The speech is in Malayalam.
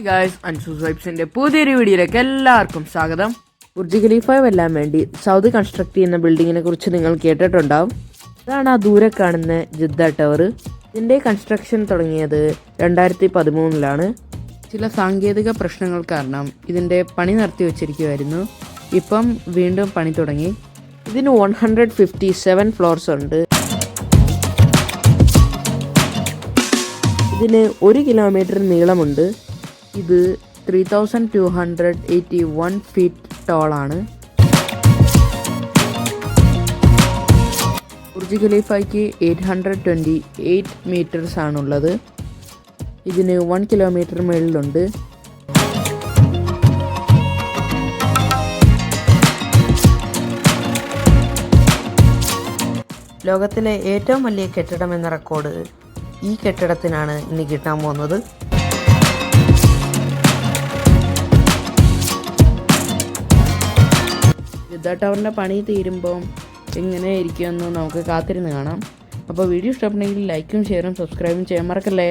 ഗായ്സ് അൻസൂസ് പുതിയൊരു വീഡിയോയിലേക്ക് എല്ലാവർക്കും സ്വാഗതം. ബുർജ് ഖലീഫ വെല്ലാൻ വേണ്ടി സൗദി കൺസ്ട്രക്ട് ചെയ്യുന്ന ബിൽഡിങ്ങിനെ കുറിച്ച് നിങ്ങൾ കേട്ടിട്ടുണ്ടാവും. ഇതാണ് ആ ദൂരെ കാണുന്ന ജിദ്ദ ടവർ ഇതിന്റെ കൺസ്ട്രക്ഷൻ തുടങ്ങിയത് രണ്ടായിരത്തി പതിമൂന്നിലാണ് ചില സാങ്കേതിക പ്രശ്നങ്ങൾ കാരണം ഇതിന്റെ പണി നിർത്തി വെച്ചിരിക്കുമായിരുന്നു ഇപ്പം വീണ്ടും പണി തുടങ്ങി. ഇതിന് one hundred fifty seven floors ഉണ്ട്. ഇതിന് ഒരു കിലോമീറ്റർ നീളമുണ്ട്. ഇത് three thousand two hundred eighty one feet ടോളാണ് Burj ഖലീഫയ്ക്ക് eight hundred twenty eight metres ആണുള്ളത്. ഇതിന് വൺ കിലോമീറ്റർ മുകളിലുണ്ട് ലോകത്തിലെ ഏറ്റവും വലിയ കെട്ടിടം എന്ന റെക്കോർഡ് ഈ കെട്ടിടത്തിനാണ് ഇനി കിട്ടാൻ പോകുന്നത്. യുദ്ധ ടവറിന്റെ പണി തീരുമ്പോൾ എങ്ങനെ ഇരിക്കുമെന്ന് നമുക്ക് കാത്തിരുന്ന് കാണാം. അപ്പോൾ വീഡിയോ ഇഷ്ടപ്പെട്ടെങ്കിൽ ലൈക്കും ഷെയറും സബ്സ്ക്രൈബും ചെയ്യാൻ മറക്കല്ലേ?